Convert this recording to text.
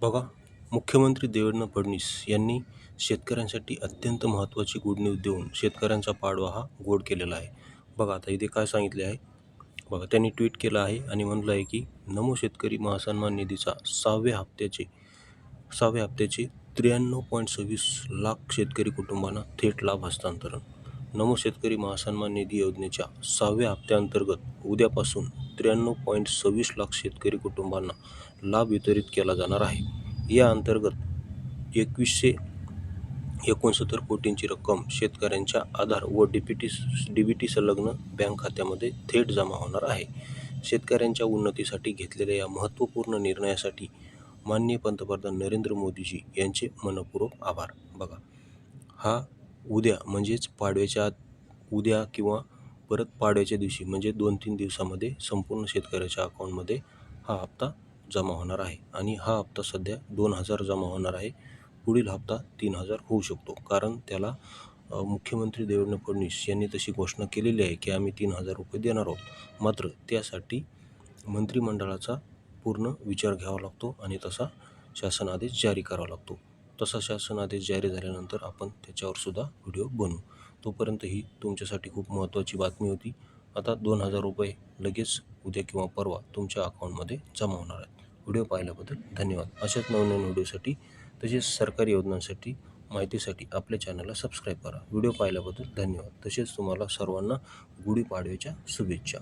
बघा मुख्यमंत्री देवेंद्र फडणवीस यांनी शेतकऱ्यांसाठी अत्यंत महत्त्वाची गुड न्यूज देऊन शेतकऱ्यांचा पाडवा हा गोड केलेला आहे. बघा आता इथे काय सांगितले आहे? बघा त्यांनी ट्विट केलं आहे आणि म्हणलं आहे की नमो शेतकरी महासन्मान निधीचा सहाव्या हप्त्याचे सहाव्या हप्त्याचे त्र्याण्णव पॉईंट सव्वीस लाख शेतकरी कुटुंबांना थेट लाभ हस्तांतरण. नमो शेतकरी महासन्मान निधी योजनेच्या सहाव्या हप्त्याअंतर्गत उद्यापासून त्र्याण्णव पॉईंट सव्वीस लाख शेतकरी कुटुंबांना लाभ वितरित केला जाणार आहे. या अंतर्गत एकवीसशे एकोणसत्तर कोटींची रक्कम शेतकऱ्यांच्या आधार व डीपीटी डी बी टी संलग्न बँक खात्यामध्ये थेट जमा होणार आहे. शेतकऱ्यांच्या उन्नतीसाठी घेतलेल्या या महत्त्वपूर्ण निर्णयासाठी माननीय पंतप्रधान नरेंद्र मोदीजी यांचे मनपूर्वक आभार. बघा हा उद्या म्हणजेच पाडव्याच्या आत उद्या किंवा परत पाडव्याच्या दिवशी म्हणजे दोन तीन दिवसामध्ये संपूर्ण शेतकऱ्याच्या अकाउंटमध्ये हा हप्ता जमा होणार आहे. आणि हा हप्ता सध्या दोन हजार जमा होणार आहे. पुढील हप्ता तीन हजार होऊ शकतो. कारण त्याला मुख्यमंत्री देवेंद्र फडणवीस यांनी तशी घोषणा केलेली आहे की आम्ही तीन हजार रुपये देणार आहोत. मात्र त्यासाठी मंत्रिमंडळाचा पूर्ण विचार घ्यावा लागतो आणि तसा शासन आदेश जारी करावा लागतो. तसा शासन आदेश जारी झाल्यानंतर आपण त्याच्यावर सुद्धा व्हिडिओ बनवू. तोपर्यंत ही तुमच्यासाठी खूप महत्त्वाची बातमी होती. आता दोन हजार रुपये लगेच उद्या किंवा परवा तुमच्या अकाउंटमध्ये जमा होणार आहेत. व्हिडिओ पाहिल्याबद्दल धन्यवाद. अशाच नवनवीन व्हिडिओसाठी तसेच सरकारी योजनांसाठी माहितीसाठी आपल्या चॅनलला सबस्क्राईब करा. व्हिडिओ पाहिल्याबद्दल धन्यवाद. तसेच तुम्हाला सर्वांना गुढीपाडव्याच्या शुभेच्छा.